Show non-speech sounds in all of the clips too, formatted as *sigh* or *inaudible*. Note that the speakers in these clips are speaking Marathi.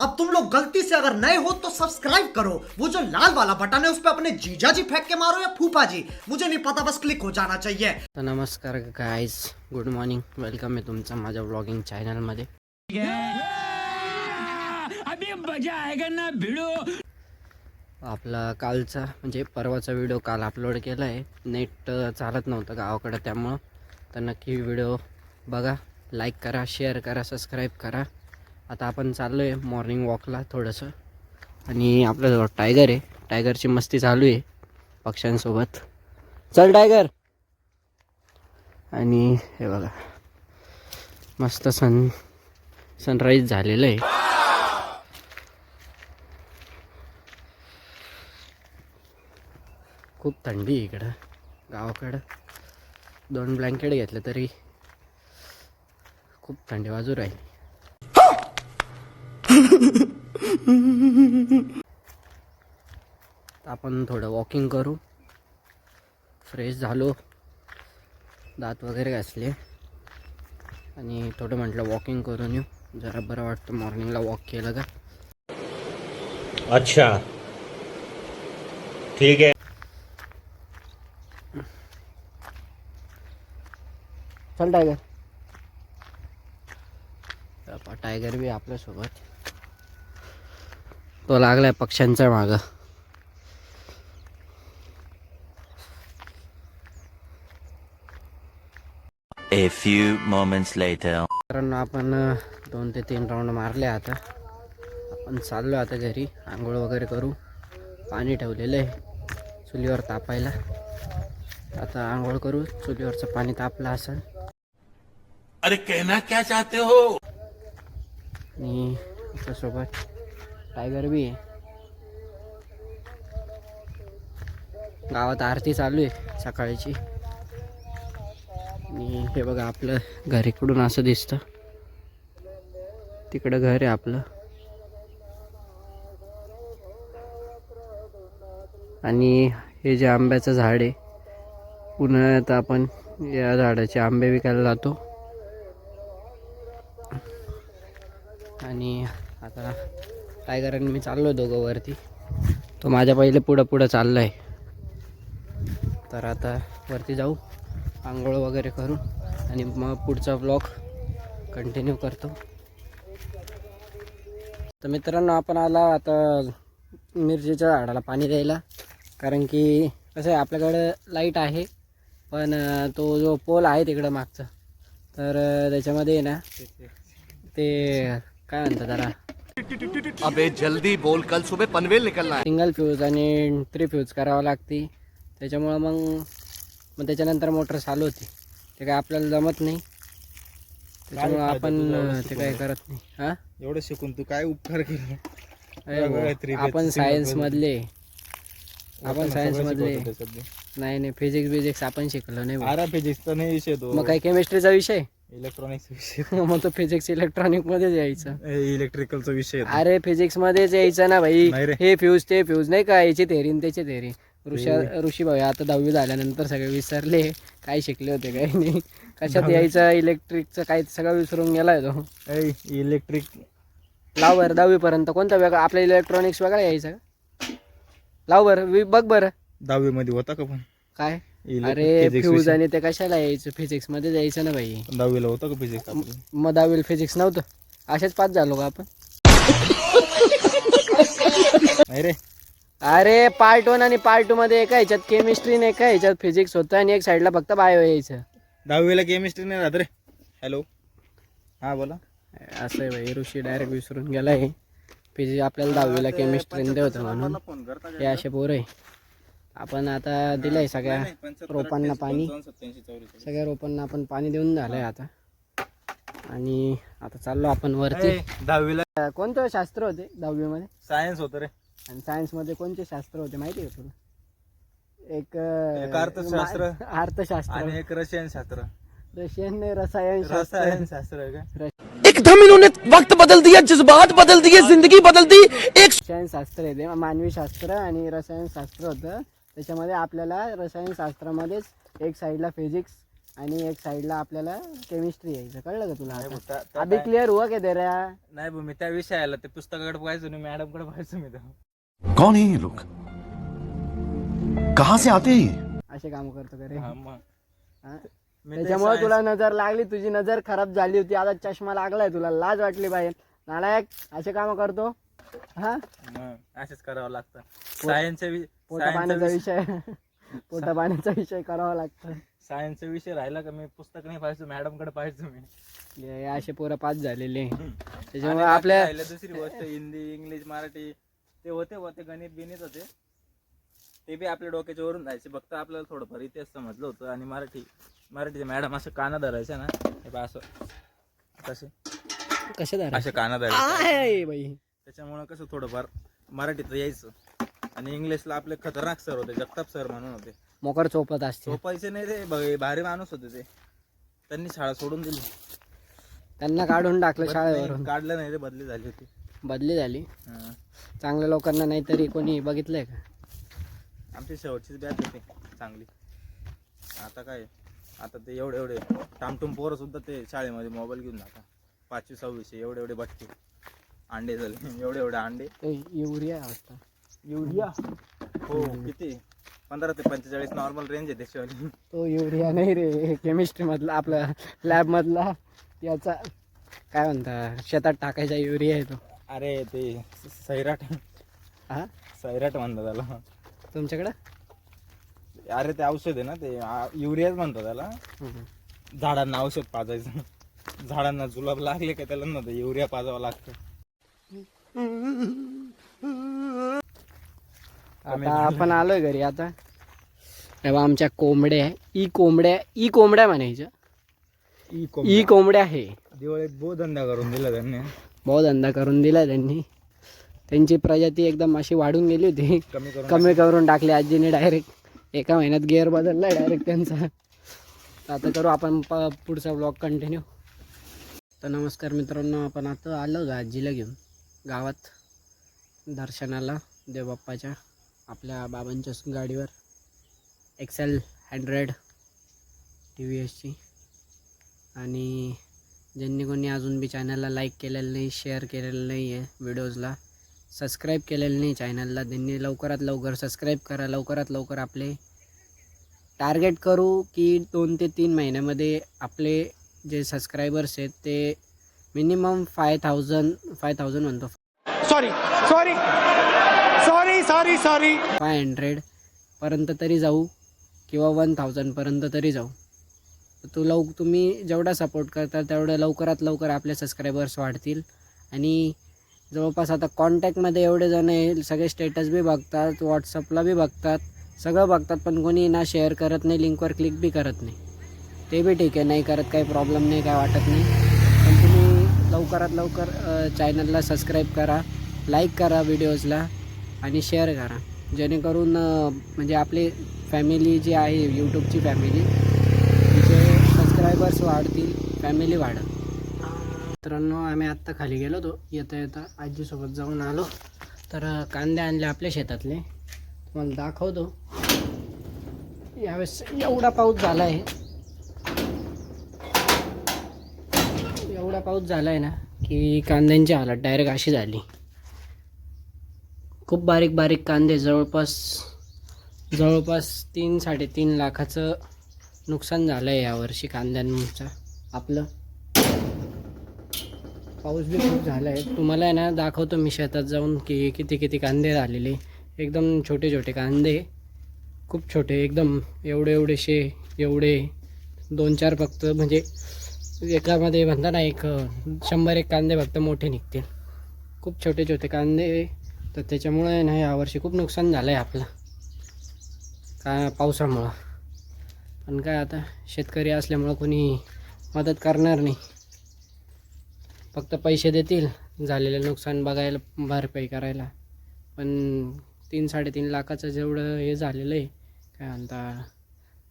अब तुम लोग गलती से अगर नए हो तो सब्सक्राइब करो। वो जो लाल वाला बटन है उस पर अपने जीजा जी फेंक के मारो या फूफा जी मुझे नहीं पता बस क्लिक हो जाना चाहिए। तर नमस्कार गाईज गुड मॉर्निंग वेलकम आहे तुमचं माझ्या ब्लॉगिंग चॅनलमध्ये आपला कालचा म्हणजे परवाचा व्हिडिओ काल अपलोड केला आहे नेट चालत नव्हतं गावाकडं त्यामुळं. तर नक्की व्हिडिओ बघा लाईक करा शेअर करा सबस्क्राईब करा. आता आपण चाललो आहे मॉर्निंग वॉकला थोडंसं. आणि आपल्याजवळ टायगर आहे टायगरची मस्ती चालू आहे पक्ष्यांसोबत. चल टायगर आणि हे बघा मस्त सन सनराईज झालेलं आहे. खूप थंडी आहे इकडं गावाकडं. दोन ब्लँकेट घेतलं तरी खूप थंडी बाजू राहील आपण थोडं वॉकिंग करू. फ्रेश झालो. दात वगैरे घासले. आणि थोडं म्हटलं वॉकिंग करून येऊ. जरा बरं वाटतं मॉर्निंगला वॉक केलं का. अच्छा. ठीक है चल टायगर टायगर बी आपल्यासोबत. तो लागलाय पक्ष्यांच्या मागं. A few moments later. कारण आपण दोन ते तीन राऊंड मारले आता. आपण चाललो आता घरी आंघोळ वगैरे करू. पाणी ठेवलेलं आहे चुलीवर तापायला. आता आंघोळ करू चुलीवरचं पाणी तापलं असेल. अरे कहना क्या चाहते हो? आणि त्याच्यासोबत टायगर बी आहे गावात आरती चालू आहे सकाळची. आणि हे बघा आपलं घर इकडून असं दिसतं. तिकडं घर आहे आपलं. आणि हे जे आंब्याचं झाड आहे उन्हाळ्यात आपण या झाडाचे आंबे विकायला जातो. आणि आता काय कारण मी चाललो दोघं वरती. तो माझ्या पहिले पुढं पुढं चाललं आहे तर आता वरती जाऊ आंघोळ वगैरे करू आणि मग पुढचा ब्लॉग कंटिन्यू करतो. तर मित्रांनो आपण आला आता मिरचीच्या झाडाला पाणी द्यायला. कारण की कसं आहे आपल्याकडं लाइट आहे पण तो जो पोल आहे तिकडं मागचा. तर त्याच्यामध्ये आहे ना ते काय म्हणतात त्याला? अबे जल्दी बोल कल सुबह पनवेल निकलना है। सिंगल फ्यूज आणि थ्री फ्यूज करावं लागते. त्याच्यामुळं मग मग त्याच्यानंतर मोटर चालू होती. ते काय आपल्याला जमत नाही. त्याच्यामुळं आपण ते काय करत नाही. हां? एवढं शिकून तू काय उपकार केले? आपण सायन्स मधले. आपण सायन्स मधले. नाही नाही फिजिक्स बिजिक्स आपण शिकलो नाही. आरा फिजिक्सचा नाही विषय तो. मग काय केमिस्ट्रीचा विषय? इलेक्ट्रॉनिक्स विषय. *laughs* मग तो फिजिक्स इलेक्ट्रॉनिक मध्येच यायचं. इलेक्ट्रिकलचा विषय. अरे फिजिक्स मध्येच यायचं ना भाई. नाही रे. हे फ्यूज ते फ्यूज नाही का? याची थेरी त्याची थेरी ऋषा ऋषी भाऊ आता दहावी झाल्यानंतर सगळे विसरले. काय शिकले होते काही नाही. *laughs* कशात यायचं? इलेक्ट्रिकचं काय सगळं विसरून गेलाय तो. इलेक्ट्रिक लाव बरं दहावी पर्यंत कोणता वेगळा? आपल्या इलेक्ट्रॉनिक्स वेगळा यायचं का? लाव बरं वि- बघ बरं. दहावी मध्ये होता का पण? काय? अरे फ्यूज. आणि ते कशाला यायचं? फिजिक्समध्ये जायचं ना भाई. दहावीला होता का फिजिक्स मग दहावीला फिजिक्स नव्हतं. अशाच पास झालो का आपण? नाही *laughs* रे अरे पार्ट वन आणि पार्ट टू मध्ये एका ह्याच्यात केमिस्ट्री नाही एका ह्याच्यात फिजिक्स होतं आणि एक साईडला फक्त बायो यायचं. दहावीला केमिस्ट्री नाही राहत रे. हॅलो हा बोला. असं आहे भाई ऋषी डायरेक्ट विसरून गेलाय. फिजिक्स आपल्याला दहावीला केमिस्ट्री होतं म्हणून. हे असे पोरं आहे. आपण आता दिलंय सगळ्या रोपांना पाणी. सगळ्या रोपांना आपण पाणी देऊन झालंय आता. आणि आता चाललो आपण वरती. दहावीला. कोणतं शास्त्र होते दहावीमध्ये? सायन्स होतं रे. आणि सायन्समध्ये कोणते शास्त्र होते माहिती आहे का तुला? एक एक अर्थशास्त्र. अर्थशास्त्र. आणि एक रसायन शास्त्र. रशियन ने रसायन शास्त्र. रसायन शास्त्र आहे का? एकदम इन्होंने वक्त बदल दिया जज्बात बदल दिए जिंदगी बदल दी एक रसायन शास्त्र आहे ते मानवी शास्त्र आणि रसायन शास्त्र होतं. त्याच्यामध्ये आपल्याला रसायन शास्त्रामध्येच एक साईडला फिजिक्स आणि एक साईडला आपल्याला केमिस्ट्री यायचं. कळलं का तुला नाही भाऊ, आता? त्या- त्या अभी time- क्लिअर हुआ के दे रहा नाही भाऊ मी त्या विषयाला ते पुस्तकाकडे पाहायचो नाही मॅडमकडे पाहायचो मी तर कौन है ये लोग? कहाँ से आते हैं ये? असे काम करतो का रे? हा, मग. हा? मी ते त्याच्यामुळे science- तुला नजर लागली तुझी नजर खराब झाली होती. आता चष्मा लागलाय तुला लाज वाटली पाहिजे नालायक असे काम करतो? हा? मग असंच करावं लागतं. सायन्सचा पोटा पाण्याचा विषय. *laughs* पोटा पाण्याचा विषय करावा लागतो. सायन्सचा विषय राहिला का मी? पुस्तक नाही पाहायचो मॅडमकडे पाहायचो मी. असे पोरं पास झालेले. त्याच्यामुळे आपल्या राहिलं दुसरी गोष्ट हिंदी इंग्लिश मराठी. ते होते होते गणित बिनित होते. ते बी आपल्या डोक्याच्या वरून जायचे. फक्त आपल्याला थोडंफार इतिहास समजलं होतं आणि मराठी मराठीचे मॅडम असं काना धरायचे ना. हे बा असं. कसे कसे धरा असे काना धरायचे. बाई. त्याच्यामुळं कसं थोडंफार मराठीत यायचं. आणि इंग्लिशला आपले खतरनाक सर होते जगताप सर म्हणून होते. मोकर चोपत असते झोपायचे नाही ते भारी माणूस होते ते. त्यांनी शाळा सोडून दिली. त्यांना काढून टाकलं शाळेवरून. काढलं नाही ते बदली झाली होती. बदली झाली. हा. चांगल्या लोकांना नाहीतरी कोणी बघितलंय का? आमची शेवटचीच बॅच होती चांगली. आता काय? आता ते एवढे एवढे. टामटूम पोरं सुद्धा ते शाळेमध्ये मोबाईल घेऊन जातात. पाचवी सहावीचे एवढे एवढे बट्टे अंडे झाले. एवढे एवढे अंडे. ते युरिया वाटतं युरिया हो किती? पंधरा ते पंचेचाळीस नॉर्मल रेंज आहे त्याच्यावाली. तो युरिया नाही रे केमिस्ट्री मधला आपला लॅब मधला. याचा काय म्हणता शेतात टाकायचा युरिया आहे तो. अरे ते सैराट. हा? सैराट म्हणतात त्याला. तुमच्याकडं? अरे ते औषध आहे ना ते आ- युरियाच म्हणतात त्याला. हम्म. झाडांना औषध पाजायचं. झाडांना जुलाब लागले का त्याला ना ते युरिया पाजावं लागतं. आता आपण आलोय घरी आता. तेव्हा आमच्या कोंबड्या ई कोंबड्या ई कोंबड्या म्हणायच्या ई कोंबड्या. आहे. दिवाळीत बोधंदा करून दिला त्यांनी. बहुत धंदा करून दिला त्यांनी. त्यांची प्रजाती एकदम अशी वाढून गेली होती. कमी करून कमी करून टाकली आजीने डायरेक्ट एका महिन्यात गिअर बदलला डायरेक्ट त्यांचा. तर आता करू आपण पुढचा ब्लॉग कंटिन्यू तर नमस्कार मित्रांनो आपण आता आलो गा आजीला घेऊन. गावात दर्शनाला देवबाप्पाच्या. आपल्या बाबांच्या गाडीवर एक्सेल हंड्रेड टी व्ही एसची आणि ज्यांनी कोणी अजून बी चॅनलला लाईक केलेलं नाही शेअर केलेलं नाही आहे व्हिडिओजला सबस्क्राईब केलेलं नाही चॅनलला त्यांनी लवकरात लवकर सबस्क्राईब करा लवकरात लवकर आपले टार्गेट करू की दोन ते तीन महिन्यामध्ये आपले जे सबस्क्रायबर्स आहेत ते minimum five thousand five thousand म्हणतो. Sorry sorry sorry sorry five hundred पर्यंत तरी जाऊ किंवा वन थाउजंडपर्यंत तरी जाऊ. तो लव तुम्ही जेवढा सपोर्ट करता तेवढं लवकरात लवकर आपले सबस्क्रायबर्स वाढतील. आणि जवळपास आता कॉन्टॅक्टमध्ये एवढे जण आहे सगळे स्टेटस बी बघतात व्हॉट्सअपला बी बघतात सगळं बघतात पण कोणी ना शेअर करत नाही लिंकवर क्लिक बी करत नाही. ते बी ठीक आहे नाही करत काही प्रॉब्लेम नाही काय वाटत नाही. पण तुम्ही लवकरात लवकर चॅनलला सबस्क्राईब करा लाईक करा व्हिडिओजला आणि शेअर करा. जेणेकरून म्हणजे आपली फॅमिली जी आहे यूट्यूबची फॅमिली तिचे सबस्क्रायबर्स वाढतील फॅमिली वाढत मित्रांनो आम्ही आत्ता खाली गेलो होतो. येता येता आजीसोबत जाऊन आलो. तर कांदे आणले आपल्या शेतातले. तुम्हाला दाखवतो. यावेळेस एवढा पाऊस झाला आहे एवढा पाऊस झाला आहे ना की कांद्यांची हालत डायरेक्ट अशी झाली. खूप बारीक बारीक कांदे जवळपास जवळपास तीन साडेतीन लाखाचं नुकसान झालं आहे यावर्षी कांद्यांचं. आपलं पाऊस बी खूप झाला आहे तुम्हाला आहे ना दाखवतो मी शेतात जाऊन की किती किती कांदे झालेले. एकदम छोटे छोटे कांदे. खूप छोटे एकदम एवढे एवढेशे एवढे दोन चार फक्त. म्हणजे एकामध्ये म्हणता ना एक शंभर एक कांदे फक्त मोठे निघतील. खूप छोटे छोटे कांदे. तर त्याच्यामुळे ना यावर्षी खूप नुकसान झालं आहे आपलं. का पावसामुळं. पण काय आता शेतकरी असल्यामुळं कोणी मदत करणार नाही. फक्त पैसे देतील झालेलं नुकसान बघायला भरपाई करायला. पण तीन साडेतीन लाखाचं जेवढं हे झालेलं आहे काय म्हणता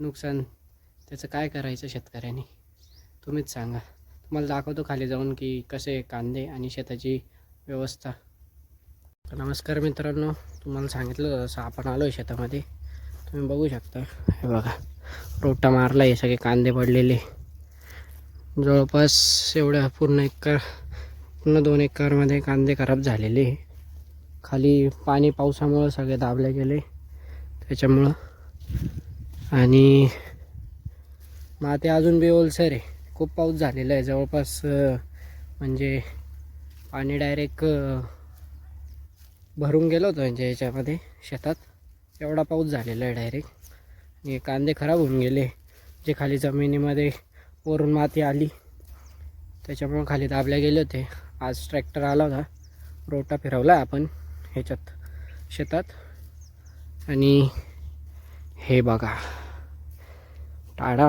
नुकसान त्याचं काय करायचं शेतकऱ्यांनी? तुम्हीच सांगा. तुम्हाला दाखवतो खाली जाऊन की कसे कांदे आणि शेताची व्यवस्था. तर नमस्कार मित्रांनो तुम्हाला सांगितलं जसं तसं आपण आलो आहे शेतामध्ये. तुम्ही बघू शकता हे बघा रोटा मारला आहे सगळे कांदे पडलेले. जवळपास एवढ्या पूर्ण एकर पूर्ण दोन एकरमध्ये कांदे खराब झालेले. खाली पाणी पावसामुळं सगळे दाबले गेले त्याच्यामुळं. आणि माते अजून बी ओलसर आहे. खूप पाऊस झालेला आहे जवळपास म्हणजे पाणी डायरेक्ट भरून गेलो होतो म्हणजे याच्यामध्ये शेतात. एवढा पाऊस झालेला आहे डायरेक्ट आणि कांदे खराब होऊन गेले. जे खाली जमिनीमध्ये वरून माती आली त्याच्यामुळं खाली दाबले गेले होते. आज ट्रॅक्टर आला होता. रोटा फिरवला आपण ह्याच्यात शेतात. आणि हे बघा. टाडा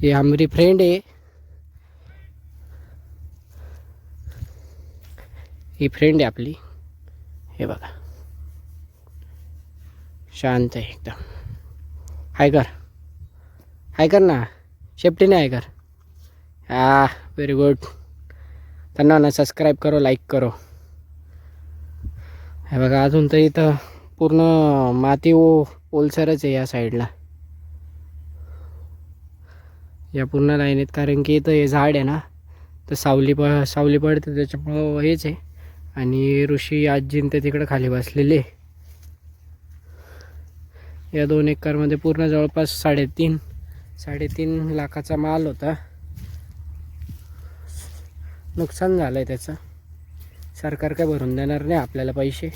हे आमरी फ्रेंड आहे. ही फ्रेंड आहे आपली. हे बघा. शांत आहे एकदम. हाय कर. हाय कर ना. शेपटीने हाय कर. हा व्हेरी गुड त्यांना ना सबस्क्राईब करो लाईक करो. हे बघा अजून तर इथं पूर्ण माती ओ ओलसरच आहे या साईडला या पूर्ण लाईनीत कारण की इथं हे झाड आहे ना तर सावली प सावली पडते त्याच्यामुळं हेच आहे. आणि ऋषी आजीन ते तिकडं खाली बसलेले. या दोन एकरमध्ये पूर्ण जवळपास साडेतीन साडेतीन लाखाचा माल होता. नुकसान झालं आहे त्याचं. सरकार काय भरून देणार नाही आपल्याला पैसे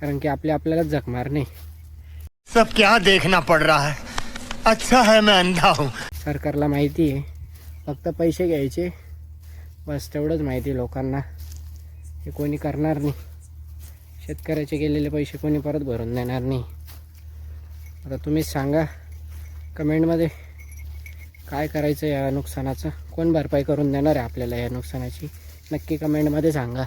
कारण की आपले आपल्यालाच जखमार नाही. सब क्या देखना पड़ रहा है। अच्छा है मैं अंधा हूँ। सरकारला माहिती आहे फक्त पैसे घ्यायचे. बस तेवढंच माहिती आहे लोकांना. हे कोणी करणार नाही. शेतकऱ्याचे गेलेले पैसे कोणी परत भरून देणार नाही. आता तुम्हीच सांगा कमेंटमध्ये काय करायचं या नुकसानाचं? कोण भरपाई करून देणार आहे आपल्याला या नुकसानाची? नक्की कमेंटमध्ये सांगा.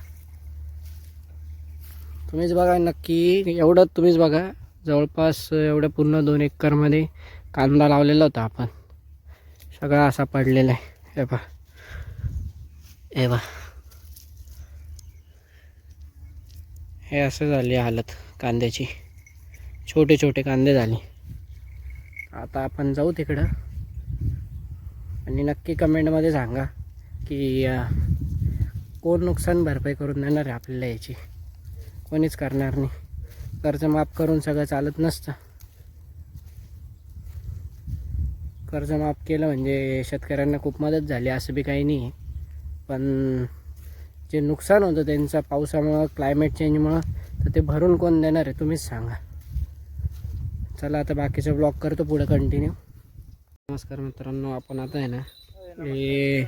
तुम्हीच बघा नक्की एवढं तुम्हीच बघा. जवळपास एवढं पूर्ण दोन एकरमध्ये कांदा लावलेला होता आपण. सगळा असा पडलेला आहे. हे पा हे बा हे असं झाली हालत कांद्याची. छोटे छोटे कांदे झाले. आता आपण जाऊ तिकडं. आणि नक्की कमेंटमध्ये सांगा की कोण नुकसान भरपाई करून देणार आहे आपल्याला याची? कोणीच करणार नाही. कर्ज माफ करून सगळं चालत नसतं. कर्ज माफ केलं म्हणजे शेतकऱ्यांना खूप मदत झाली असं बी काही नाही. आहे पण जे नुकसान होतं त्यांचं पावसामुळं क्लायमेट चेंजमुळं तर ते भरून कोण देणार आहे तुम्हीच सांगा. चला आता बाकीचं ब्लॉग करतो पुढे कंटिन्यू नमस्कार मित्रांनो आपण आता आहे ना हे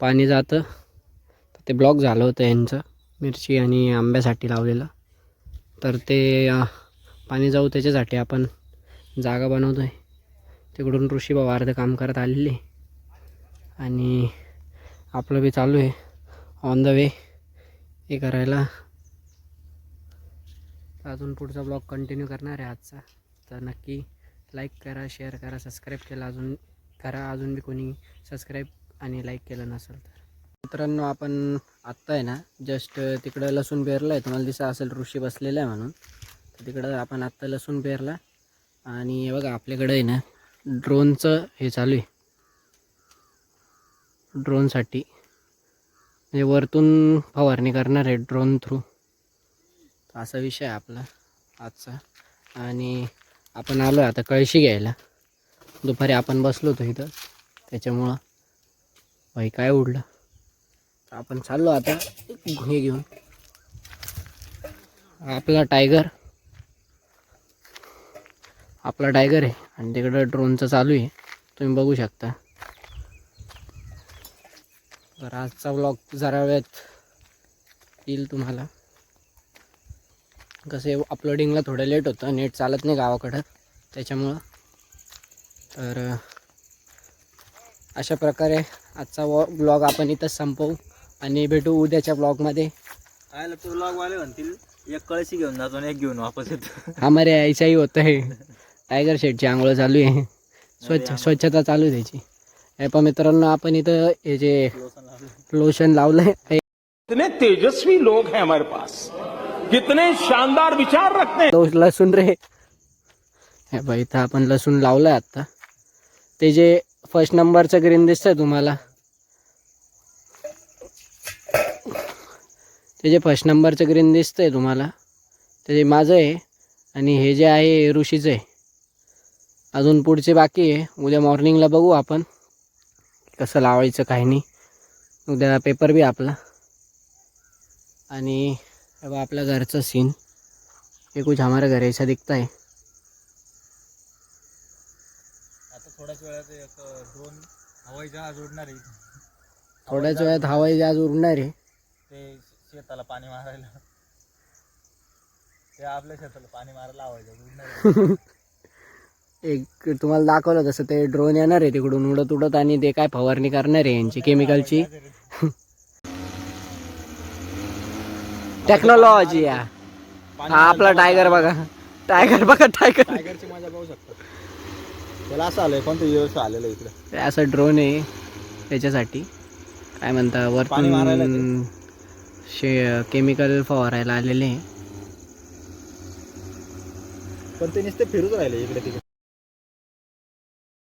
पाणी जातं. तर ते ब्लॉक झालं होतं यांचं मिरची आणि आंब्यासाठी लावलेलं. तर ते पाणी जाऊ त्याच्यासाठी आपण जागा बनवतो आहे तिकडून ऋषीभाऊ अर्धं काम करत आलेले. आणि आपलं बी चालू आहे. ऑन द वे हे करायला. अजून पुढचा ब्लॉग कंटिन्यू करणार आहे आजचा. तर नक्की लाईक करा शेअर करा सबस्क्राईब केला अजून करा. अजून बी कोणी सबस्क्राईब आणि लाईक केलं नसेल तर. मित्रांनो आपण आत्ता आहे ना जस्ट तिकडं लसूण पेरलं आहे. तुम्हाला दिसा असेल ऋषी बसलेला आहे म्हणून. तर तिकडं आपण आत्ता लसूण पेरला. आणि हे बघा आपल्याकडं आहे ना ड्रोनचं हे चालू आहे. ड्रोनसाठी म्हणजे वरतून फवारणी करणार आहे ड्रोन थ्रू असा विषय आहे आपला आजचा. आणि आपण आलो आहे आता कळशी घ्यायला. दुपारी आपण बसलो होतो इथं. त्याच्यामुळं भाई काय उडलं? तर आपण चाललो आता हे घेऊन. आपला टायगर आपला टायगर आहे. आणि तिकडं ड्रोनचं चालू आहे. तुम्ही बघू शकता. तर आजचा ब्लॉग जरा वेळात येईल तुम्हाला. कसे अपलोडिंगला थोडं लेट होतं नेट चालत नाही गावाकडं त्याच्यामुळं. तर अशा प्रकारे आजचा वॉ ब्लॉग आपण इथंच संपवू आणि भेटू उद्याच्या ब्लॉगमध्ये आयला ते ब्लॉग वाले म्हणतील एक कळशी घेऊन जातो आणि एक घेऊन वापस येतो. हमारे ऐसाही होतं आहे टायगर शेडची आंघोळ चालू आहे. स्वच्छ स्वच्छता चालू आहे त्याची. हे पण मित्रांनो आपण इथं हे जे लोशन लावलं आहे इतने तेजस्वी लोग हैं हमारे पास। कितने शानदार विचार रखते हैं। तो लसूण रे. हे इथं आपण लसूण लावलंय आता. ते जे फर्स्ट नंबरचं ग्रीन दिसतंय तुम्हाला. ते जे फर्स्ट नंबरचं ग्रीन दिसतंय तुम्हाला ते जे माझं आहे आणि हे जे आहे ऋषीचं आहे. अजून पुढचे बाकी आहे. उद्या मॉर्निंगला बघू आपण. कसं लावायचं काही नाही. उद्या पेपर बी आपला. आणि हे बघा आपल्या घरचं सीन ये कुछ हमारे घर ऐसा दिखता है आता थोड्याच वेळात एक दोन हवाई जहाज उडणार आहे थोड्याच वेळात हवाई जहाज उडणार आहे. ते शेताला पाणी मारायला. ते आपल्या शेताला पाणी मारायला हवाई जहाज उडणार आहे. *laughs* एक तुम्हाला दाखवलं तसं ते ड्रोन येणार आहे तिकडून उडत उडत आणि ते काय फवारणी करणार आहे यांची केमिकलची टेक्नॉलॉजी *laughs* या. हा आपला टायगर बघा. टायगर बघा टायगर टायगरची मजा पाहू शकता. त्याला असं आलंय कोणतं आलेलं इकडे? असं ड्रोन आहे त्याच्यासाठी. काय म्हणता वरतून शे केमिकल फवारायला आलेले पण ते नुसते फिरूच राहिले इकडे तिकडे.